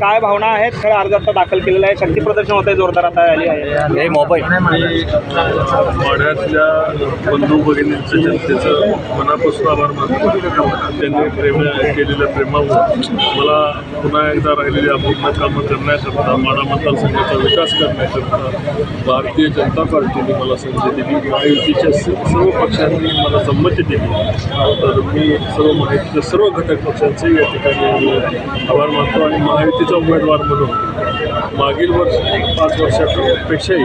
काय भावना आहेत? खरं अर्ज आता दाखल केलेला आहे. शक्ती प्रदर्शन होत आहे जोरदार आता आली आहे. हे मोबाईल. वाड्यातल्या बंधू भगिनींचं जनतेचं मनापासून आभार मानतो. त्यांनी प्रेम केलेल्या प्रेमावर मला पुन्हा एकदा राहिलेली अपूर्ण कामं करण्याकरता माडा मतदारसंघाचा विकास करण्याकरता भारतीय जनता पार्टीने मला संधी दिली. महायुतीच्या सर्व पक्षांनी मला संमती दिली. तर मी सर्व महायुतीच्या सर्व घटक पक्षांचे या ठिकाणी आभार मानतो आणि महायुतीचा उमेदवार म्हणून मागील वर्ष पाच वर्षापेक्षाही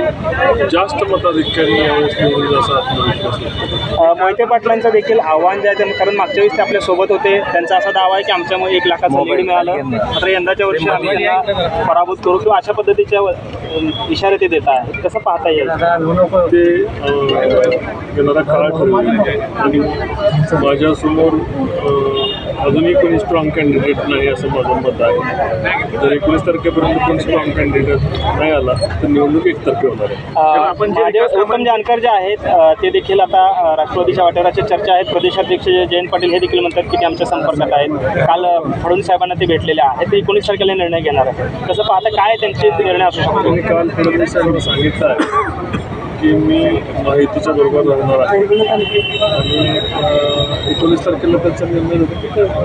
जास्त मताधिक्याने यावेळेस निवडून असा आत्मविश्वास मोहिते पाटलांचं देखील आव्हान जे आहे कारण मागच्या वेळेस ते आपल्यासोबत होते. त्यांचा असा दावा आहे की आमच्यामुळे एक लाखाचं लीड मिळालं. मात्र यंदाच्या वर्षी आम्ही त्यांना पराभूत करू किंवा अशा पद्धतीच्या इशारे ते देत आहेत. कसं पाहता येईल ते येणारा काळ आणि माझ्यासमोर अजूनही कोणी स्ट्रॉंग कॅन्डिडेट नाही असं माझं मत आहे. जर एकोणीस तारखेपर्यंत कोण स्ट्रॉंग कॅन्डिडेट नाही आला तर निवडणूक एकतर्फी होणार आहे. आपण उत्तम जानकर जे आहेत ते देखील आता राष्ट्रवादीच्या वाटेवरची चर्चा आहेत. प्रदेशाध्यक्ष जयंत पाटील हे देखील म्हणतात की ते आमच्या संपर्कात आहेत. काल फडणवीस साहेबांना ते भेटलेले आहेत. ते एकोणीस तारखेला निर्णय घेणार आहेत. कसं पाहता काय त्यांचे निर्णय असू शकतो काल फडणवीस साहेबांना सांगितलं आहे. की मी माहितीच्या बरोबर राहणार आहे. आणि एकोणीस तारखेला त्यांचा निर्णय होता